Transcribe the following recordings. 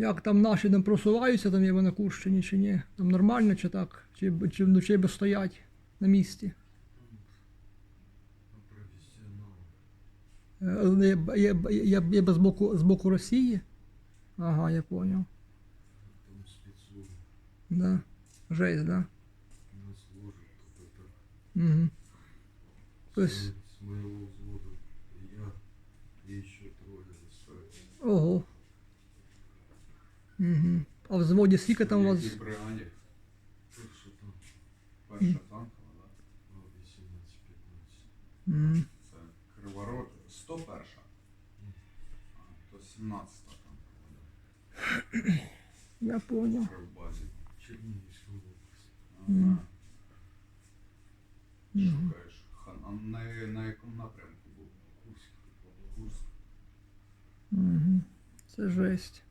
Як там наші там просуваються, там є на Курщині чи ні? Там нормально чи так? Чи, чи вночі би стоять на місці? Є, є, є, є без боку, з боку Росії? Ага, я понял. Да. Жесть, да? нас. Угу. То есть- с моего взвода я и еще трое. Ого. Угу. А в зводі скільки там у вас? Якій бригаді? Что что там? Перша танкова, да? Ну, 18-15. Мгм. Це Криворот 101. А, то 17 танкова, да? Я понял. При базі. Черниговская область. Ага. Мгм. Шукаєш. Хан- А на, на якому напрямку був? Курск. Курск. Угу. Це жесть.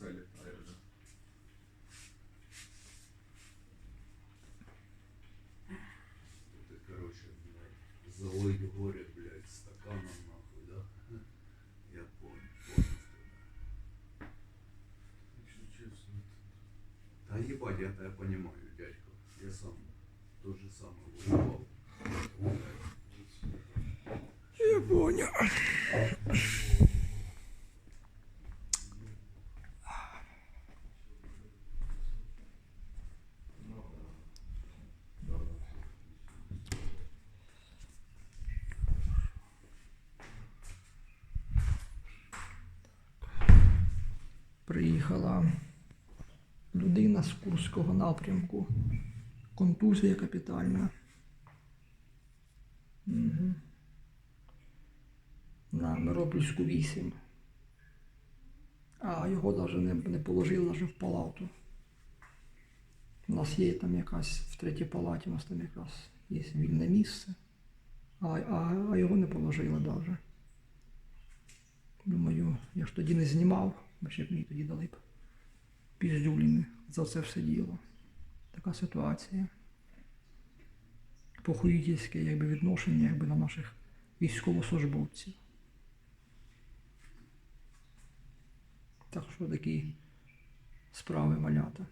Літає, да? Это, короче, блядь, залыть горе, блядь, стаканом нахуй, да? Я понял, понял тебя. Если честно, это... Да ебать, я тебя понимаю, дядька. Я сам то же самое воевал. Я понял. Приїхала людина з Курського напрямку. Контузія капітальна. Угу. На Миропільську 8. А його навіть не, положили навіть в палату. У нас є там якась в третій палаті, у нас там якраз є вільне місце. А, а, а його не положили навіть. Думаю, я ж тоді не знімав, бо ще б мені тоді дали б піздюліни за це все діло. Така ситуація. Похуїтельське якби, відношення якби, на наших військовослужбовців. Так що такі справи малята.